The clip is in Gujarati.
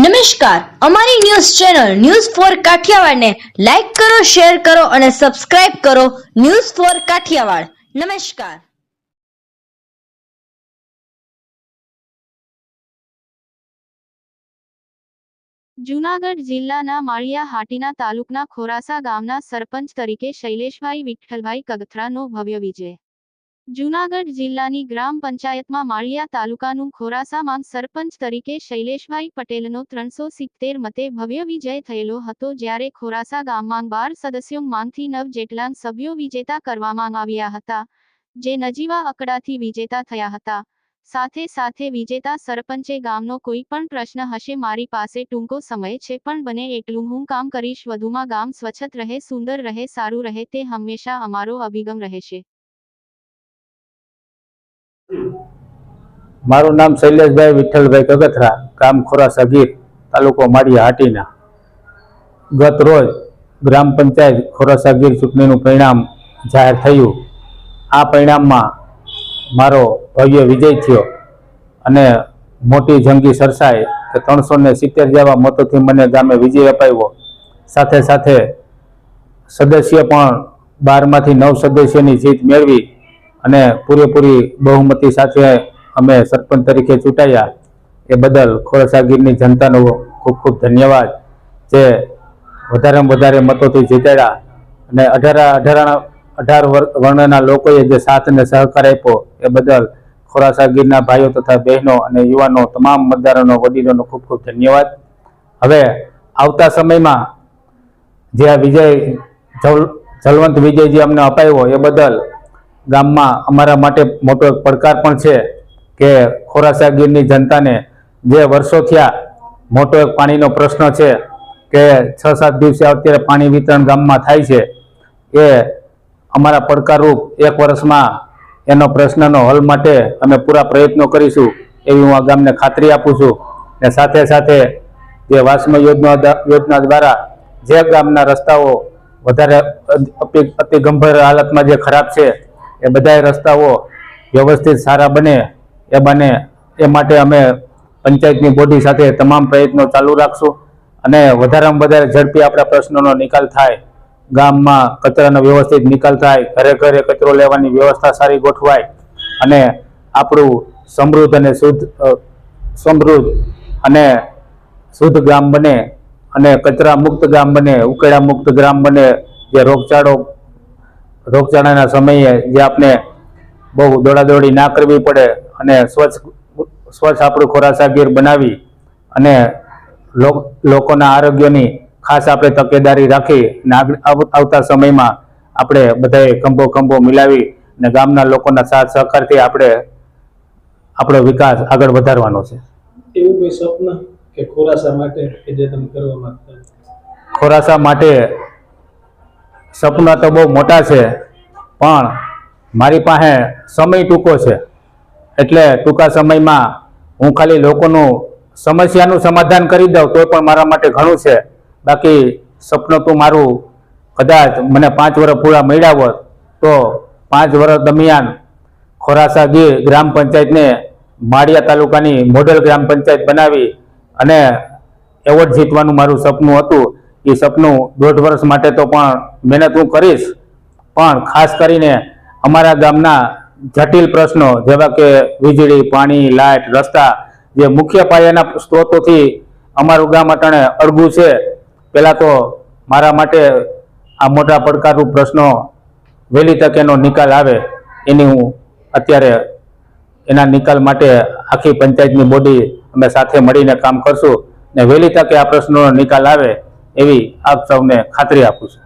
નમસ્કાર. અમારી ન્યૂઝ ચેનલ ન્યૂઝ ફોર કાઠિયાવાડને લાઈક કરો, શેર કરો અને સબસ્ક્રાઇબ કરો ન્યૂઝ ફોર કાઠિયાવાડ. નમસ્કાર. જૂનાગઢ જિલ્લાના માળિયા હાટીના તાલુકના ખોરાસા ગામના સરપંચ તરીકે શૈલેષભાઈ વિઠ્ઠલભાઈ કગથરાનો ભવ્ય વિજય. જૂનાગઢ જિલ્લાની ગ્રામ પંચાયતમાં માળિયા તાલુકાનું ખોરાસામાં સરપંચ તરીકે શૈલેષભાઈ પટેલનો ત્રણસો સિત્તેર મતે ભવ્ય વિજય થયેલો હતો જ્યારે ખોરાસા ગામમાં બાર સદસ્યોમાંથી નવ જેટલા સભ્યો વિજેતા કરવામાં આવ્યા હતા, જે નજીવા અકડાથી વિજેતા થયા હતા. સાથે સાથે વિજેતા સરપંચે ગામનો કોઈ પણ પ્રશ્ન હશે મારી પાસે ટૂંકો સમય છે પણ બને એટલું હું કામ કરીશ, વધુમાં ગામ સ્વચ્છ રહે, સુંદર રહે, સારું રહે તે હંમેશા અમારો અભિગમ રહેશે. મારું નામ શૈલેષભાઈ વિઠ્ઠલભાઈ કગથરા ગામ ખોરાસા ગીર, તાલુકો માળિયા હાટીના. ગત રોજ ગ્રામ પંચાયત ખોરાસા ગીર ચૂંટણીનું પરિણામ જાહેર થયું. આ પરિણામમાં મારો ભવ્ય વિજય થયો અને મોટી જંગી સરસાઈ કે ત્રણસો ને સિત્તેર જેવા મતોથી મને ગામે વિજય અપાવ્યો. સાથે સાથે સદસ્ય પણ બારમાંથી નવ સદસ્યની જીત મેળવી અને પૂરેપૂરી બહુમતી સાથે અમે સરપંચ તરીકે ચૂંટાયા. એ બદલ ખોરસાગીરની જનતાનો ખૂબ ખૂબ ધન્યવાદ. જે વધારેમાં વધારે મતોથી જીતાડ્યા. અને અઢાર અઢાર અઢાર વર્ણના લોકોએ જે સાથ અને સહકાર આપ્યો, એ બદલ ખોરાસા ગીરના ભાઈઓ તથા બહેનો અને યુવાનો, તમામ મતદારોનો, વડીલોનો ખૂબ ખૂબ ધન્યવાદ. હવે આવતા સમયમાં જે આ વિજય જલવંત વિજય જે અમને અપાયો એ બદલ ગામમાં અમારા માટે મોટો પડકાર પણ છે. કે ખોરાસા ગીરની જનતાને જે વર્ષો થયા મોટો એક પાણીનો પ્રશ્ન છે કે છ સાત દિવસે અત્યારે પાણી વિતરણ ગામમાં થાય છે, એ અમારા પડકારરૂપ એક વર્ષમાં એનો પ્રશ્નનો હલ માટે અમે પૂરા પ્રયત્નો કરીશું એવી હું આ ગામને ખાતરી આપું છું. ને સાથે સાથે જે વાસ્મ યોજના યોજના દ્વારા જે ગામના રસ્તાઓ વધારે અતિ- ગંભીર હાલતમાં જે ખરાબ છે, એ બધાય રસ્તાઓ વ્યવસ્થિત સારા બને એ બને. એ માટે અમે પંચાયતની બોડી સાથે તમામ પ્રયત્નો ચાલુ રાખશું અને વધારેમાં વધારે ઝડપી આપણા પ્રશ્નોનો નિકાલ થાય. ગામમાં કચરાનો વ્યવસ્થિત નિકાલ થાય. ઘરે ઘરે કચરો લેવાની વ્યવસ્થા સારી ગોઠવાય અને આપણું સમૃદ્ધ અને શુદ્ધ સમૃદ્ધ અને શુદ્ધ ગામ બને અને કચરા મુક્ત ગામ બને, ઉકેડા મુક્ત ગ્રામ બને. જે રોગચાળો, રોગચાળાના સમયે જે આપણે બહુ દોડાદોડી ના કરવી પડે અને સ્વચ્છ સ્વચ્છ આપણું ખોરાસા ગીર બનાવી અને લોક- લોકોના આરોગ્યની ખાસ આપણે તકેદારી રાખી અને આવતા સમયમાં આપણે બધાએ ખંભો ખંભો મિલાવી અને ગામના લોકોના સાથ સહકારથી આપણે આપણો વિકાસ આગળ વધારવાનો છે. એવું કોઈ સ્વપ્ન કે ખોરાસા માટે કે જે તમે કરવા માંગતા ખોરાસા માટે સપના તો બહુ મોટા છે પણ મારી પાસે સમય ટૂંકો છે. એટલે ટૂંકા સમયમાં હું ખાલી લોકોનું સમસ્યાનું સમાધાન કરી દઉં તો પણ મારા માટે ઘણું છે. બાકી સપનું તો મારું કદાચ મને પાંચ વર્ષ પૂરા મળ્યા હોત તો પાંચ વર્ષ દરમિયાન ખોરાસા ગીર ગ્રામ પંચાયતને માળિયા તાલુકાની મોડેલ ગ્રામ પંચાયત બનાવી અને એવોર્ડ જીતવાનું મારું સપનું હતું. એ સપનું દોઢ વર્ષ માટે તો પણ મહેનત હું કરીશ. પણ ખાસ કરીને અમારા ગામના જટિલ પ્રશ્નો, જેવા કે વીજળી, પાણી, લાઇટ, રસ્તા, જે મુખ્ય પાયાના સ્ત્રોતોથી અમારું ગામ અટાણે અડગું છે. પહેલાં તો મારા માટે આ મોટા પડકારરૂપ પ્રશ્નો વહેલી તકે એનો નિકાલ આવે એની હું અત્યારે એના નિકાલ માટે આખી પંચાયતની બોડી અમે સાથે મળીને કામ કરશું ને વહેલી તકે આ પ્રશ્નોનો નિકાલ આવે એવી આપ સૌને ખાતરી આપું છું.